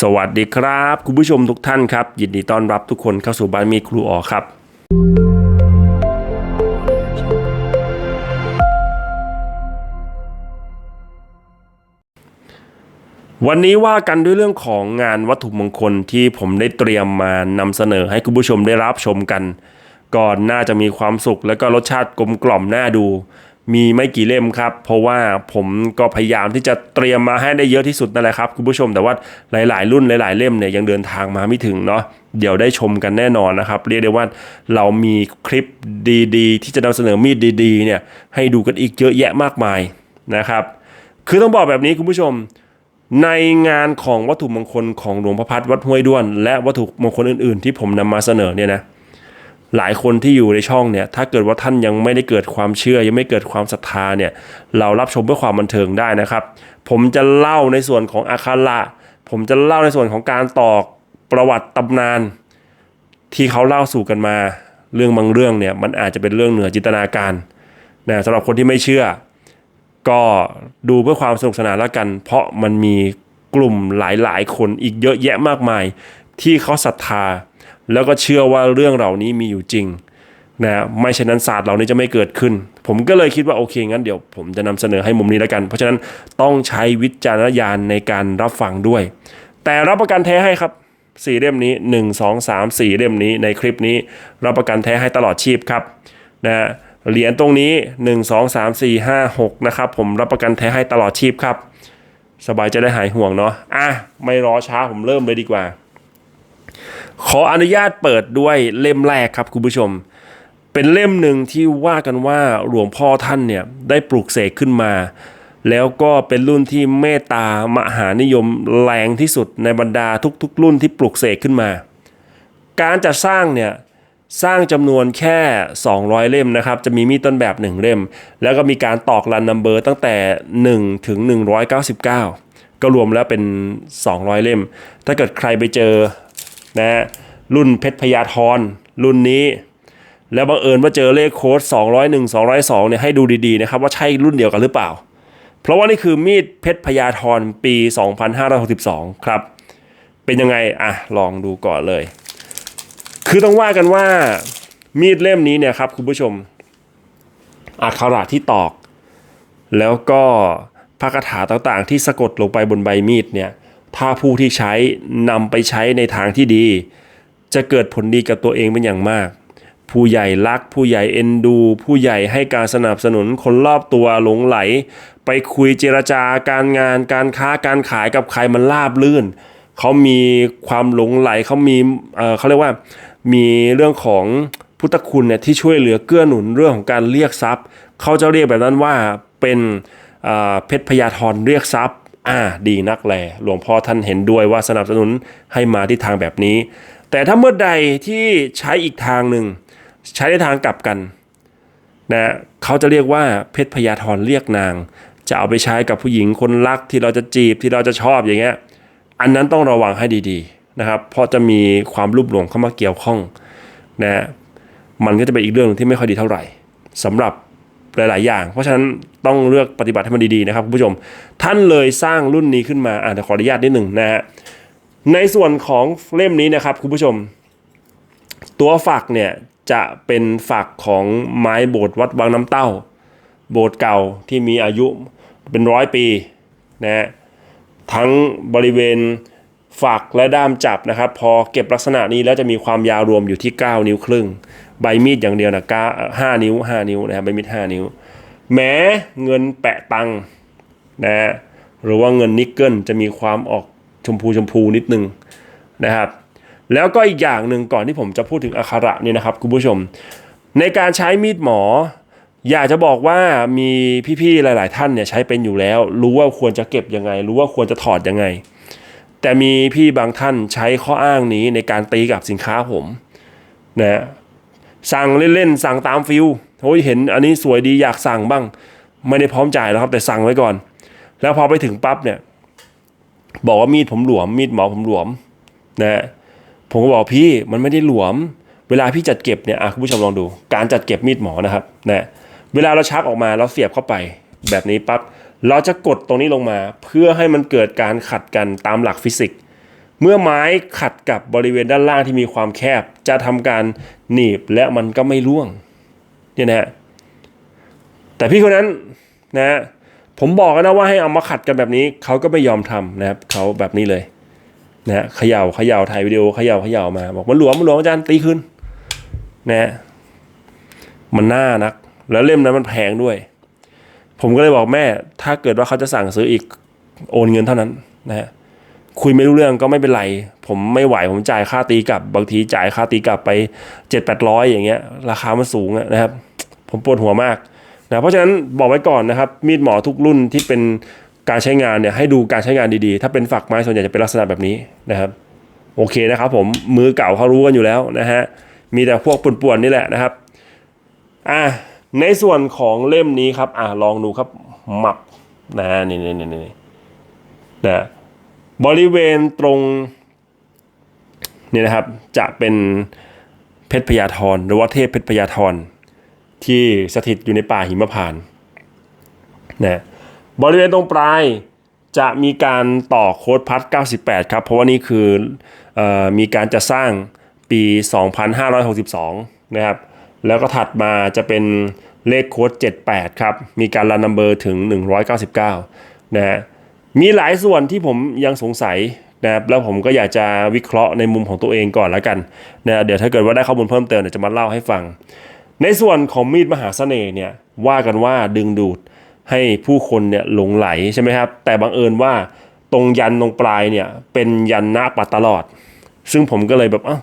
สวัสดีครับ คุณผู้ชมทุกท่านครับ ยินดีต้อนรับทุกคนเข้าสู่บ้านมีครูอ๋อครับ วันนี้ว่ากันด้วยเรื่องของงานวัตถุมงคลที่ผมได้เตรียมมานำเสนอให้คุณผู้ชมได้รับชมกัน ก่อนน่าจะมีความสุขและก็รสชาติกลมกล่อมน่าดู มีไม่กี่เล่มครับ เพราะว่าผมก็พยายามที่จะเตรียมมาให้ได้เยอะที่สุดนั่นแหละครับคุณผู้ชมแต่ว่าหลาย ๆ รุ่นหลาย ๆ เล่มเนี่ยยังเดินทางมาไม่ถึงเนาะเดี๋ยวได้ชมกันแน่นอนนะครับ เรียกได้ว่าเรามีคลิปดีๆ ที่จะนำเสนอมีดดี ๆ เนี่ยให้ดูกันอีกเยอะแยะมากมายนะครับ คือต้องบอกแบบนี้คุณผู้ชม ในงานของวัตถุมงคลของหลวงพ่อพัดวัดห้วยด้วน และวัตถุมงคลอื่น ๆ ที่ผมนำมาเสนอเนี่ยนะ หลายคนที่อยู่ในช่องเนี่ยถ้าเกิดว่าท่านยังไม่ได้เกิดความเชื่อ ยังไม่เกิดความศรัทธาเนี่ยเรารับชมเพื่อความบันเทิงได้นะครับ ผมจะเล่าในส่วนของอาคาระผมจะเล่าในส่วนของการตอกประวัติตำนาน ที่เขาเล่าสู่กันมา เรื่องบางเรื่องเนี่ยมันอาจจะเป็นเรื่องเหนือจินตนาการนะสำหรับคนที่ไม่เชื่อ ก็ดูเพื่อความสนุกสนานแล้วกัน เพราะมันมีกลุ่มหลายๆ คนอีกเยอะแยะมากมาย ที่เขาศรัทธา แล้วก็เชื่อว่าเรื่องเหล่านี้มีอยู่จริงนะไม่เช่นนั้นศาสตร์เหล่านี้จะไม่เกิดขึ้น ผมก็เลยคิดว่าโอเคงั้นเดี๋ยวผมจะนำเสนอให้มุมนี้แล้วกัน เพราะฉะนั้นต้องใช้วิจารณญาณในการรับฟังด้วย แต่รับประกันแท้ให้ครับสี่เล่มนี้ 1 2 3 4 เล่มนี้ในคลิปนี้รับประกันแท้ให้ตลอดชีพครับนะเหรียญตรงนี้ 1 2 3 4 5 6นะครับผมรับประกันแท้ให้ตลอดชีพครับ สบายจะได้หายห่วงเนาะอะไม่รอช้าผมเริ่มเลยดีกว่า ขออนุญาตเปิดด้วยเล่มแรกครับคุณผู้ชม เป็นเล่มหนึ่งที่ว่ากันว่าหลวงพ่อท่านเนี่ยได้ปลูกเสกขึ้นมา แล้วก็เป็นรุ่นที่เมตตามหานิยมแรงที่สุดในบรรดาทุกๆ รุ่นที่ปลูกเสกขึ้นมา การจัดสร้างเนี่ยสร้างจำนวนแค่ 200 เล่มนะครับ จะมีมีดต้นแบบ 1 เล่ม แล้วก็มีการตอกรันนัมเบอร์ตั้งแต่ 1 ถึง 199 ก็รวมแล้วเป็น 200 เล่ม ถ้าเกิดใครไปเจอ นะรุ่นเพชรพยาธรรุ่นนี้ แล้วบังเอิญว่าเจอเลขโค้ด 201 202เนี่ยให้ดูดีๆนะครับว่าใช่รุ่นเดียวกันหรือเปล่า เพราะว่านี่คือมีดเพชรพยาธรปี 2562 ครับ เป็นยังไงอะลองดูก่อนเลย คือต้องว่ากันว่ามีดเล่มนี้เนี่ยครับคุณผู้ชมอักขระที่ตอก แล้วก็พระคาถาต่างๆ ที่สะกดลงไปบนใบมีดเนี่ย ถ้าผู้ที่ใช้นำไปใช้ในทางที่ดี จะเกิดผลดีกับตัวเองเป็นอย่างมาก ผู้ใหญ่รัก ผู้ใหญ่เอ็นดู ผู้ใหญ่ให้การสนับสนุนคนรอบตัวหลงไหล ไปคุยเจรจาการงาน การค้าการขายกับใครมันราบลื่น เขามีความหลงไหลเขามีเเขาเรียกว่ามีเรื่องของพุทธคุณเนี่ยที่ช่วยเหลือเกื้อหนุนเรื่องของการเรียกทรัพย์ เขาจะเรียกแบบนั้นว่าเป็นเอ่อเพชรพยาธรเรียกทรัพย์ อ่าดีนักแลหลวงพ่อท่านเห็นด้วยว่าสนับสนุนให้มาที่ทางแบบนี้ แต่ถ้าเมื่อใดที่ใช้อีกทางหนึ่งใช้ในทางกลับกันนะเขาจะเรียกว่าเพชรพยาธรเรียกนาง จะเอาไปใช้กับผู้หญิงคนรักที่เราจะจีบที่เราจะชอบอย่างเงี้ยอันนั้นต้องระวังให้ดีๆนะครับเพราะจะมีความรูปหลงเข้ามาเกี่ยวข้องนะมันก็จะเป็นอีกเรื่องหนึงที่ไม่ค่อยดีเท่าไหร่สำหรับ หลาย ๆ อย่าง เพราะฉะนั้นต้องเลือกปฏิบัติให้มันดี ๆ นะครับคุณผู้ชม ท่านเลยสร้างรุ่นนี้ขึ้นมาอ่าเดี๋ยวขออนุญาตนิดหนึ่งนะฮะในส่วนของเล่มนี้นะครับคุณผู้ชม ตัวฝักเนี่ยจะเป็นฝักของไม้โบสถ์วัดวังน้ำเต้า โบสถ์เก่าที่มีอายุเป็นร้อยปีนะฮะทั้งบริเวณ ฝักและด้ามจับนะครับ พอเก็บลักษณะนี้แล้วจะมีความยาวรวมอยู่ที่ 9 นิ้วครึ่ง ใบมีดอย่างเดียวนะก้าห้านิ้ว 5 นิ้วนะครับใบมีด5 นิ้ว แม้เงินแปะตังนะฮะหรือว่าเงินนิกเกิลจะมีความออกชมพูชมพูนิดนึงนะครับ แล้วก็อีกอย่างหนึ่งก่อนที่ผมจะพูดถึงอักขระเนี่ยนะครับคุณผู้ชม ในการใช้มีดหมอ อยากจะบอกว่ามีพี่ๆหลาย ๆ ท่านเนี่ยใช้เป็นอยู่แล้ว รู้ว่าควรจะเก็บยังไง รู้ว่าควรจะถอดยังไง แต่มีพี่บางท่านใช้ข้ออ้างนี้ในการตีกับสินค้าผมนะสั่งเล่นๆสั่งตามฟิลโอ้ยเห็นอันนี้สวยดีอยากสั่งบ้าง ไม่ได้พร้อมจ่ายแล้วครับแต่สั่งไว้ก่อน แล้วพอไปถึงปั๊บเนี่ย บอกว่ามีดผมหลวม มีดหมอผมหลวมนะผมก็บอกพี่มันไม่ได้หลวม เวลาพี่จัดเก็บเนี่ยคุณผู้ชมลองดู การจัดเก็บมีดหมอนะครับนะเวลาเราชักออกมาเราเสียบเข้าไป แบบนี้ปั๊บ เราจะกดตรงนี้ลงมา เพื่อให้มันเกิดการขัดกันตามหลักฟิสิกส์ เมื่อไม้ขัดกับบริเวณด้านล่างที่มีความแคบ จะทำการหนีบและมันก็ไม่ร่วงเนี่ยนะฮะแต่พี่คนนั้นนะฮะผมบอกแล้วนะว่าให้เอามาขัดกันแบบนี้เขาก็ไม่ยอมทำนะครับเขาแบบนี้เลยนะฮะเขย่าเขย่าถ่ายวิดีโอเขย่าเขย่ามา บอกมันหลวมมันหลวมอาจารย์ตีขึ้นนะฮะมันน่านัก แล้วเล่มนั้นมันแพงด้วย ผมก็เลยบอกแม่ ถ้าเกิดว่าเขาจะสั่งซื้ออีกโอนเงินเท่านั้นนะฮะคุยไม่รู้เรื่องก็ไม่เป็นไร ผมไม่ไหวผมจ่ายค่าตีกลับ บางทีจ่ายค่าตีกลับไปเจ็ดแปดร้อยอย่างเงี้ย ราคามันสูงนะครับ ผมปวดหัวมากนะเพราะฉะนั้นบอกไว้ก่อนนะครับ มีดหมอทุกรุ่นที่เป็นการใช้งานเนี่ยให้ดูการใช้งานดีๆ ถ้าเป็นฝักไม้ส่วนใหญ่จะเป็นลักษณะแบบนี้นะครับ โอเคนะครับผมมือเก่าเขารู้กันอยู่แล้วนะฮะมีแต่พวกป่วนๆนี่แหละนะครับ อะ ในส่วนของเล่มนี้ครับ อะลองดูครับหมับนะนี่นี่นี่นี่นะบริเวณตรงนี่นะครับจะเป็นเพชรพญาธรหรือว่าเทพเพชรพญาธรที่สถิตอยู่ในป่าหิมพานต์นะบริเวณตรงปลายจะมีการต่อโค้ดพัด98 ครับ เพราะว่านี่คือออมีการจะสร้างปี 2562 นะครับ แล้วก็ถัดมาจะเป็นเลขโค้ด 78 ครับ มีการรันนัมเบอร์ถึง 199 นะฮะ มีหลายส่วนที่ผมยังสงสัยนะครับแล้วผมก็อยากจะวิเคราะห์ในมุมของตัวเองก่อนแล้วกันนะเดี๋ยวถ้าเกิดว่าได้ข้อมูลเพิ่มเติมเดี๋ยวจะมาเล่าให้ฟัง ในส่วนของมีดมหาเสน่ห์เนี่ยว่ากันว่าดึงดูดให้ผู้คนเนี่ยหลงไหลใช่ไหมครับ แต่บังเอิญว่าตรงยันตรงปลายเนี่ยเป็นยันหน้าปัดตลอด ซึ่งผมก็เลยแบบอ้า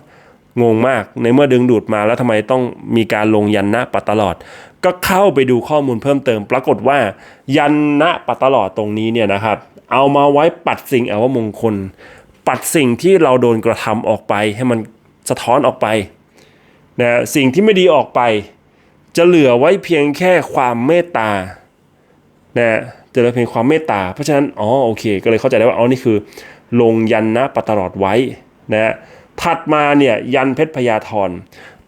งงมาก ในเมื่อดึงดูดมาแล้วทำไมต้องมีการลงยันหน้าปัดตลอด ก็เข้าไปดูข้อมูลเพิ่มเติม ปรากฏว่า ยันหน้าปัดตลอดตรงนี้เนี่ยนะครับ เอามาไว้ปัดสิ่งอวมงคล ปัดสิ่งที่เราโดนกระทำออกไป ให้มันสะท้อนออกไปนะสิ่งที่ไม่ดีออกไป จะเหลือไว้เพียงแค่ความเมตตานะจะเหลือเพียงความเมตตา เพราะฉะนั้นอ๋อโอเค ก็เลยเข้าใจได้ว่าอ๋อนี่คือ ลงยันนะปัดตลอดไว้นะ ถัดมาเนี่ยยันเพชรพญาธร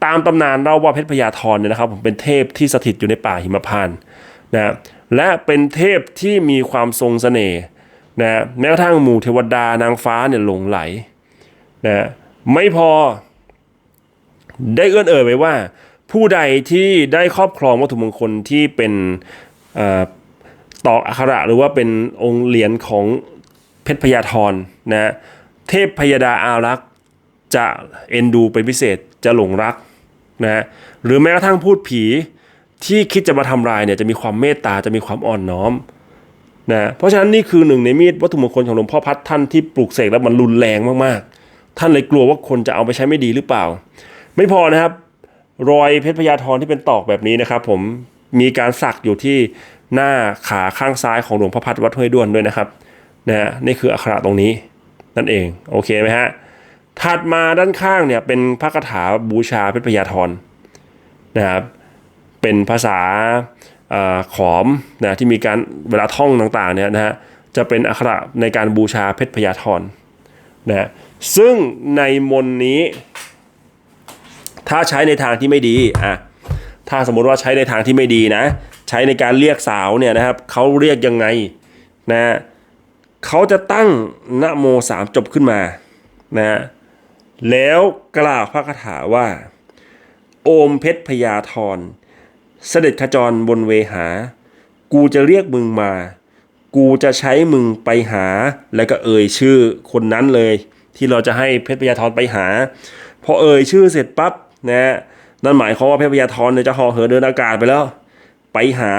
ตามตำนานเล่าว่าเพชรพญาธรเนี่ยนะครับผมเป็นเทพที่สถิตอยู่ในป่าหิมพานต์นะและเป็นเทพที่มีความทรงเสน่ห์นะแม้กระทั่งหมู่เทวดานางฟ้าเนี่ยหลงไหลนะไม่พอได้เอื้อนเอ่ยไว้ว่า ผู้ใดที่ได้ครอบครองวัตถุมงคลที่เป็นเอ่อตอกอักขระหรือว่าเป็นองค์เหรียญของเพชรพญาธรนะเทพพยดาอารักษ์ จะเอ็นดูเป็นพิเศษจะหลงรักนะหรือแม้กระทั่งพูดผีที่คิดจะมาทำลายเนี่ยจะมีความเมตตาจะมีความอ่อนน้อมนะเพราะฉะนั้นนี่คือหนึ่งในมีดวัตถุมงคลของหลวงพ่อพัดท่านที่ปลูกเสกแล้วมันรุนแรงมากๆ ท่านเลยกลัวว่าคนจะเอาไปใช้ไม่ดีหรือเปล่า ไม่พอนะครับ รอยเพชรพญาธรที่เป็นตอกแบบนี้นะครับ ผมมีการสักอยู่ที่หน้าขาข้างซ้ายของหลวงพ่อพัดวัดห้วยด้วนด้วยนะครับนะฮะนี่คืออักขระตรงนี้นั่นเองโอเคไหมฮะ ถัดมาด้านข้างเนี่ยเป็นพระคาถาบูชาเพชรพญาธรนะครับเป็นภาษาอขอมนะที่มีการเวลาท่องต่างๆเนี่ยนะฮะจะเป็นอักขระในการบูชาเพชรพญาธรนะฮะซึ่งในมนต์นี้ ถ้าใช้ในทางที่ไม่ดีอะถ้าสมมติว่าใช้ในทางที่ไม่ดีนะ ใช้ในการเรียกสาวเนี่ยนะครับเขาเรียกยังไงนะเขาจะตั้งนะโมสามจบขึ้นมานะ แล้วกล่าวพระคาถาว่า โอมเพชรพญาธรเสด็จขจรบนเวหา กูจะเรียกมึงมา กูจะใช้มึงไปหา แล้วก็เอ่ยชื่อคนนั้นเลย ที่เราจะให้เพชรพญาธรไปหา พอเอ่ยชื่อเสร็จปั๊บนะนั่นหมายความว่าเพชรพญาธรเนี่ยจะห่อเหินเดินอากาศไปแล้ว ไปหา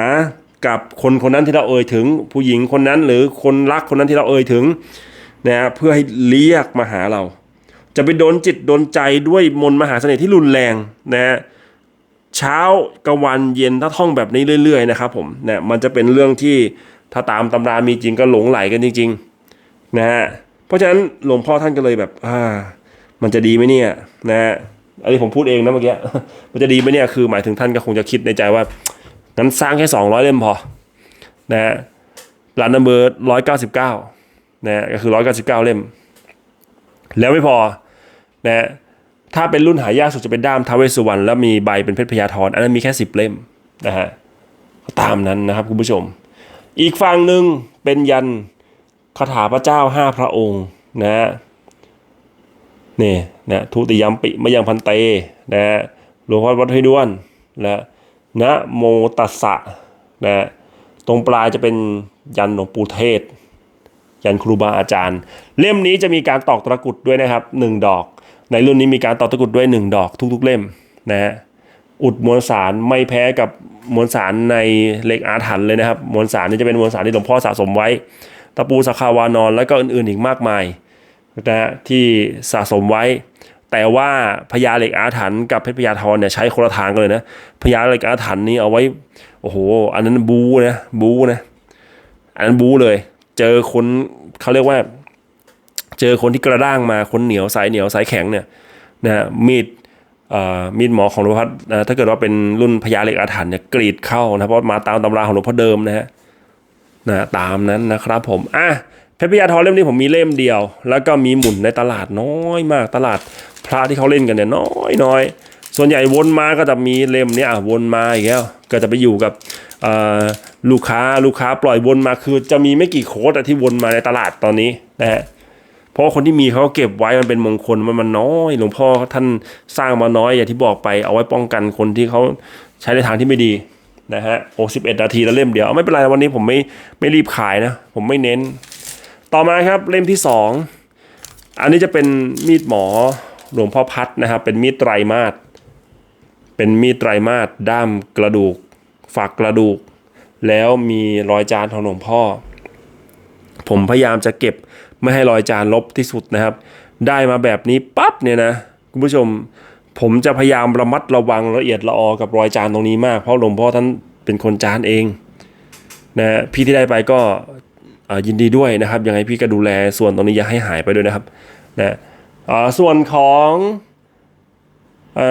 กับคนคนนั้นที่เราเอ่ยถึง ผู้หญิงคนนั้นหรือคนรักคนนั้นที่เราเอ่ยถึงนะเพื่อให้เรียกมาหาเรา จะไปโดนจิตโดนใจด้วยมนต์มหาเสน่ห์ที่รุนแรงนะเช้ากลางวันเย็นถ้าท่องแบบนี้เรื่อย ๆ นะครับผมเนี่ยมันจะเป็นเรื่องที่ถ้าตามตำรามีจริงก็หลงไหลกันจริงๆนะฮะเพราะฉะนั้นหลวงพ่อท่านก็เลยแบบอ่ามันจะดีไหมเนี่ยนะฮะอันนี้ผมพูดเองนะเมื่อกี้มันจะดีไหมเนี่ยคือหมายถึงท่านก็คงจะคิดในใจว่างั้นสร้างแค่สองร้อยเล่มพอนะฮะรันนัมเบอร์ร้อยเก้าสิบเก้านะฮะก็คือร้อยเก้าสิบเก้าเล่ม แล้วไม่พอ นะถ้าเป็นรุ่นหายากสุดจะเป็นด้ามทาวเวสุวรรณแล้วมีใบเป็นเพชรพญาธรอันนั้นมีแค่สิบเล่มนะฮะตามนั้นนะครับคุณผู้ชม อีกฝั่งหนึ่งเป็นยันคาถาพระเจ้าห้าพระองค์นะฮะนี่นะทุติยมปิมยังพันเตนะฮะหลวงพ่อวัดห้วยด้วนนะนะโมตัสสะนะตรงปลายจะเป็นยันหลวงปู่เทศ ยันครูบาอาจารย์ เล่มนี้จะมีการตอกตะกรุดด้วยนะครับหนึ่งดอก ในรุ่นนี้มีการตอกตะกรุดด้วยหนึ่งดอกทุก ๆ เล่มนะฮะอุดมวลสารไม่แพ้กับมวลสารในเหล็กอาถรรพ์เลยนะครับ มวลสารนี่จะเป็นมวลสารที่หลวงพ่อสะสมไว้ ตะปูสักขาวานอนแล้วก็อื่นๆอีกมากมายนะฮะที่สะสมไว้ แต่ว่าพญาเหล็กอาถรรพ์กับเพชรพญาทรเนี่ยใช้คนละทางกันเลยนะพญาเหล็กอาถรรพ์นี่เอาไว้โอ้โห อันนั้นบูนะบูนะอันนั้นบูเลย เจอคนเขาเรียกว่า เจอคนที่กระด้างมาคนเหนียวสายเหนียวสายแข็งเนี่ยนะฮะมีดมีดหมอของหลวงพ่อถ้าเกิดว่าเป็นรุ่นพญาเหล็กอาถรรพ์เนี่ยกรีดเข้านะเพราะมาตามตำราของหลวงพ่อเดิมนะฮะนะตามนั้นนะครับผมอะเพชรพญาทรเล่มนี้ผมมีเล่มเดียว แล้วก็มีหมุนในตลาดน้อยมากตลาดพระที่เขาเล่นกันเนี่ยน้อยน้อยส่วนใหญ่วนมาก็จะมีเล่มเนี้ยอะวนมาอีกแล้วก็จะไปอยู่กับลูกค้าลูกค้าปล่อยวนมาคือจะมีไม่กี่โค้ดที่วนมาในตลาดตอนนี้นะฮะ เพราะคนที่มีเขาเก็บไว้มันเป็นมงคลมันมันน้อย หลวงพ่อท่านสร้างมาน้อยอย่างที่บอกไปเอาไว้ป้องกันคนที่เขาใช้ในทางที่ไม่ดีนะฮะโอ้สิบเอ็ดนาทีแล้วเล่มเดียวไม่เป็นไรวันนี้ผมไม่ไม่รีบขายนะ ผมไม่เน้น ต่อมาครับเล่มที่สองอันนี้จะเป็นมีดหมอหลวงพ่อพัดนะครับเป็นมีดไตรมาสเป็นมีดไตรมาสด้ามกระดูกฝักกระดูก แล้วมีรอยจานของหลวงพ่อ ผมพยายามจะเก็บ ไม่ให้รอยจานลบที่สุดนะครับ ได้มาแบบนี้ปั๊บเนี่ยนะคุณผู้ชมผมจะพยายามระมัดระวังละเอียดละออกับรอยจานตรงนี้มากเพราะหลวงพ่อท่านเป็นคนจานเองนะพี่ที่ได้ไปก็ยินดีด้วยนะครับ ยังไงพี่ก็ดูแลส่วนตรงนี้อย่าให้หายไปด้วยนะครับนะส่วนของอ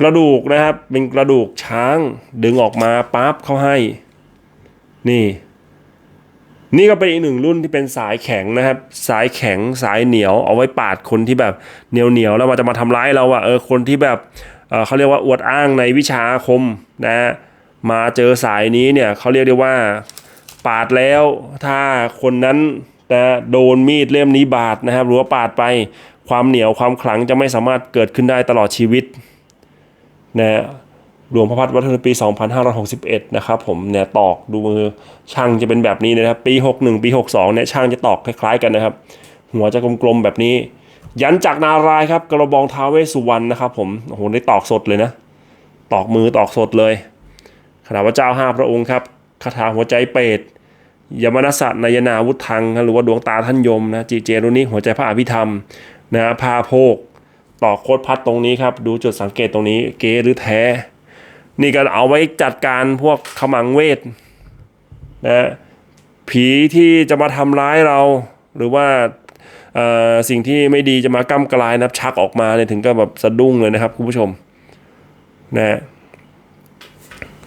กระดูกนะครับ เป็นกระดูกช้างดึงออกมาปั๊บเขาให้ นี่ นี่ก็เป็นอีกหนึ่งรุ่นที่เป็นสายแข็งนะครับ สายแข็งสายเหนียวเอาไว้ปาดคนที่แบบเหนียวเหนียวแล้วมันจะมาทำร้ายเราอะเออคนที่แบบเออเขาเรียกว่าอวดอ้างในวิชาคมนะมาเจอสายนี้เนี่ยเขาเรียกได้ว่าปาดแล้วถ้าคนนั้นนะโดนมีดเล่มนี้บาดนะครับ หรือว่าปาดไปความเหนียวความขลังจะไม่สามารถเกิดขึ้นได้ตลอดชีวิตนะฮะ หลวงพ่อพัดวัฒนปี 2561 นะครับผมเนี่ยตอกดูมือช่างจะเป็นแบบนี้นะครับ ปี 61 ปี 62 เนี่ยช่างจะตอกคล้ายๆกันนะครับ หัวจะกลมๆแบบนี้ ยันจากนารายครับกระบองท้าเวสุวรรณนะครับผมโอ้โหได้ตอกสดเลยนะ ตอกมือตอกสดเลยขณะพระเจ้าห้าพระองค์ครับคาถาหัวใจเป็ดยมนัสสะนายนาวุธังหรือว่าดวงตาท่านยมนะจีเจรุนี้หัวใจพระอภิธรรมนะพาโพกตอกโคตรพัดตรงนี้ครับ ดูจุดสังเกตตรงนี้เกหรือแท้ นี่ก็เอาไว้จัดการพวกขมังเวทนะผีที่จะมาทำร้ายเรา หรือว่าสิ่งที่ไม่ดีจะมาก้ำกลายนับชักออกมาเนี่ยถึงก็แบบสะดุ้งเลยนะครับคุณผู้ชมนะ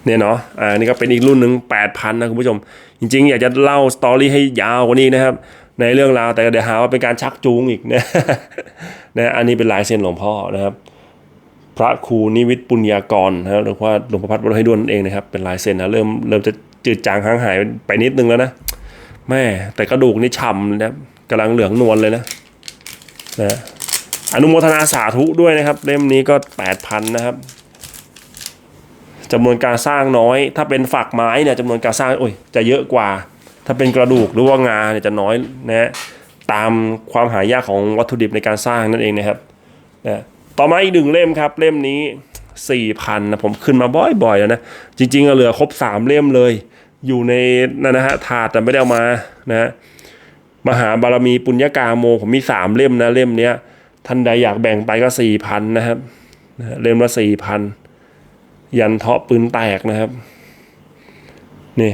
เนี่ยเนาะอ่านี่ก็เป็นอีกรุ่นหนึ่งแปดพันนะคุณผู้ชม จริง ๆ อยากจะเล่าสตอรี่ให้ยาวกว่านี้นะครับ ในเรื่องราวแต่เดี๋ยวหาว่าเป็นการชักจูงอีกนะนะอันนี้เป็นลายเซ็นหลวงพ่อนะครับ พระครูนิวิทย์ปุญญากรนะครับหรือว่าหลวงพ่อพัดวัดให้ด้วนนั่นเองนะครับ เป็นลายเซ็นนะเริ่มเริ่มจะจืดจางห่างหายไปนิดนึงแล้วนะแม่แต่กระดูกนี่ฉ่ำเลยนะครับกำลังเหลืองนวลเลยนะนะอนุโมทนาสาธุด้วยนะครับ เล่มนี้ก็แปดพันนะครับจำนวนการสร้างน้อย ถ้าเป็นฝักไม้เนี่ยจำนวนการสร้างโอ้ยจะเยอะกว่า ถ้าเป็นกระดูกหรือว่างาเนี่ยจะน้อยนะฮะตามความหายากของวัตถุดิบในการสร้างนั่นเองนะครับนะ ต่อมาอีกหนึ่งเล่มครับ เล่มนี้สี่พันนะผมขึ้นมาบ่อยๆแล้วนะ จริงๆเหลือครบสามเล่มเลย อยู่ในนั่นนะฮะถาดแต่ไม่ได้เอามานะ มหาบารมีปุญญากาโม ผมมีสามเล่มนะ เล่มเนี้ยท่านใดอยากแบ่งไปก็สี่พันนะครับนะเล่มละสี่พันยันเทาะปืนแตกนะครับ นี่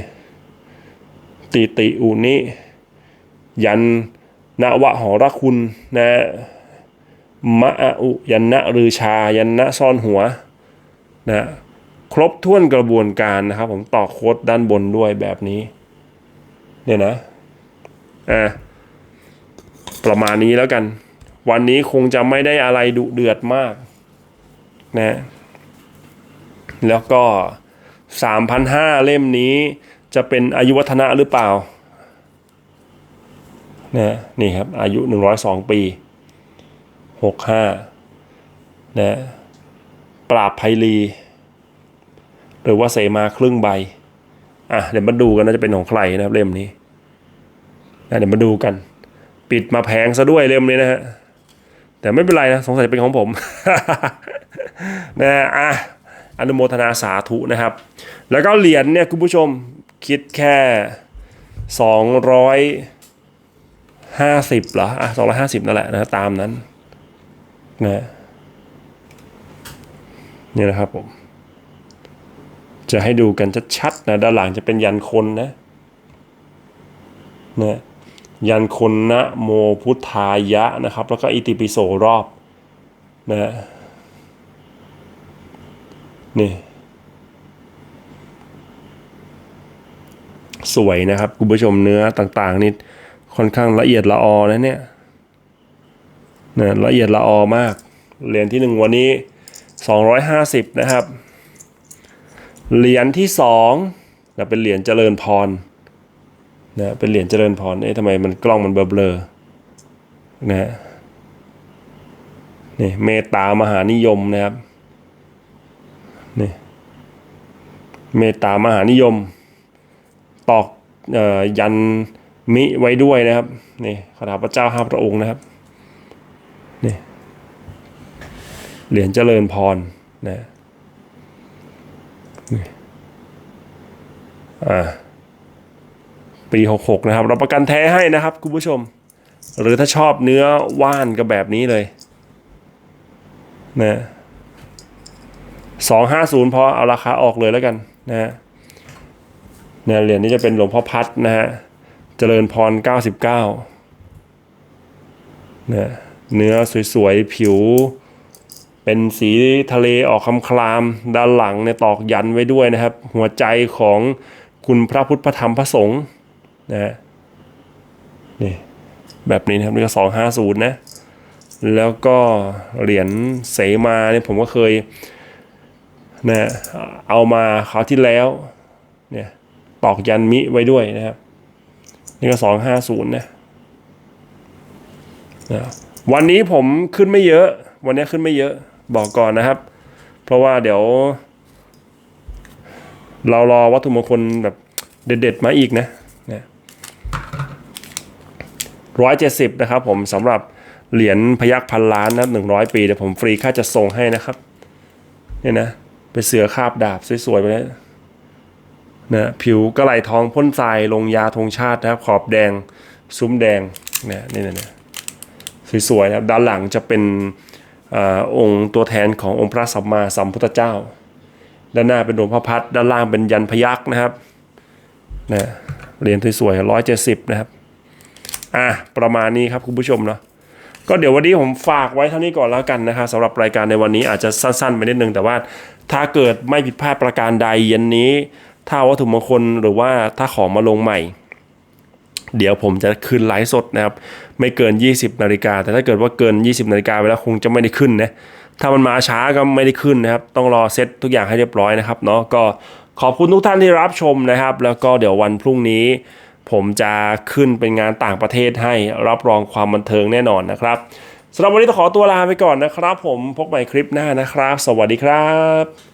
ติติอุนิยันนวะหอรคุณนะ มะอุยันนะรือชา ยันนะซ่อนหัวนะครบถ้วนกระบวนการนะครับ ผมต่อโค้ดด้านบนด้วยแบบนี้ เนี่ยนะอ่าประมาณนี้แล้วกัน วันนี้คงจะไม่ได้อะไรดุเดือดมากนะแล้วก็ 3,500 เล่มนี้จะเป็นอายุวัฒนะหรือเปล่านะนี่ครับ อายุ 102 ปี หกห้านะปราบไพลี หรือว่าเสมาครึ่งใบ อะ เดี๋ยวมาดูกันนะจะเป็นของใครนะครับเล่มนี้นะเดี๋ยวมาดูกัน ปิดมาแพงซะด้วยเล่มนี้นะฮะแต่ไม่เป็นไรนะ สงสัยเป็นของผมนะอะอนุโมทนาสาธุนะครับ แล้วก็เหรียญเนี่ยคุณผู้ชมคิดแค่สองร้อยห้าสิบเหรออะสองร้อยห้าสิบนั่นแหละนะตามนั้น นะนี่นะครับผม จะให้ดูกันชัดๆนะด้านหลังจะเป็นยันคนนะนะยันคนนะโมพุทธายะนะครับ แล้วก็อิติปิโสรอบนะนี่สวยนะครับ คุณผู้ชมเนื้อต่างๆนี่ค่อนข้างละเอียดละออนะเนี่ย นะละเอียดละออมาก เหรียญที่หนึ่งวันนี้250นะครับ เหรียญที่สองนะเป็นเหรียญเจริญพรนะเป็นเหรียญเจริญพรเอ๊ะทำไมมันกล้องมันเบลอๆนะนี่เมตตามหานิยมนะครับนี่เมตตามหานิยม ตอกออยันมิไว้ด้วยนะครับนี่คาถาพระเจ้าห้าพระองค์นะครับ นี่เหรียญเจริญพรนะนี่อ่าปีหกหกนะครับ เราประกันแท้ให้นะครับ คุณผู้ชม หรือถ้าชอบเนื้อว่านก็แบบนี้เลยนะสองห้าศูนย์พอเอาราคาออกเลยแล้วกันนะฮะเนี่ยเหรียญนี้จะเป็นหลวงพ่อพัดนะฮะ เจริญพร99เนี่ย เนื้อสวยๆ ผิว เป็นสีทะเลออกคำคลาม ด้านหลังเนี่ยตอกยันไว้ด้วยนะครับ หัวใจของคุณพระพุทธพระธรรมพระสงฆ์นะฮะนี่แบบนี้นะครับนี่ก็สองห้าศูนย์นะ แล้วก็เหรียญเสมาเนี่ยผมก็เคยนะเอามาคราวที่แล้วเนี่ยตอกยันมิไว้ด้วยนะครับ นี่ก็สองห้าศูนย์นะนะ วันนี้ผมขึ้นไม่เยอะ วันนี้ขึ้นไม่เยอะ บอกก่อนนะครับ เพราะว่าเดี๋ยว เรารอวัตถุมงคลแบบเด็ดๆมาอีกนะร้อยเจ็ดสิบนะครับผมสำหรับเหรียญพยักพันล้านนะหนึ่งร้อยปีเดี๋ยวผมฟรีค่าจะส่งให้นะครับ เนี่ยนะเป็นเสือคาบดาบสวยๆไปเลยนะผิวกระไหลทองพ่นทรายลงยาธงชาตินะครับ ขอบแดง ซุ้มแดงเนี่ยนี่นะเนี่ย สวยๆนะครับด้านหลังจะเป็นอองค์ตัวแทนขององค์พระสัมมาสัมพุทธเจ้า ด้านหน้าเป็นหลวงพ่อพัดด้านล่างเป็นยันพยักษ์นะครับนะเหรียญสวยๆร้อยเจ็ดสิบนะครับอะประมาณนี้ครับคุณผู้ชมเนาะก็เดี๋ยววันนี้ผมฝากไว้เท่านี้ก่อนแล้วกันนะครับสำหรับรายการในวันนี้อาจจะสั้นๆไปนิดนึงแต่ว่าถ้าเกิดไม่ผิดพลาดประการใดเย็นนี้ ถ้าวัตถุมงคลหรือว่าถ้าของมาลงใหม่ เดี๋ยวผมจะขึ้นไลฟ์สดนะครับ ไม่เกิน 20 นาฬิกา แต่ถ้าเกิดว่าเกิน 20 นาฬิกาไปแล้วคงจะไม่ได้ขึ้นนะ ถ้ามันมาช้าก็ไม่ได้ขึ้นนะครับ ต้องรอเซตทุกอย่างให้เรียบร้อยนะครับเนาะ ก็ขอบคุณทุกท่านที่รับชมนะครับ แล้วก็เดี๋ยววันพรุ่งนี้ ผมจะขึ้นเป็นงานต่างประเทศให้รับรองความบันเทิงแน่นอนนะครับสำหรับวันนี้ต้องขอตัวลาไปก่อนนะครับ ผมพบใหม่คลิปหน้านะครับ สวัสดีครับ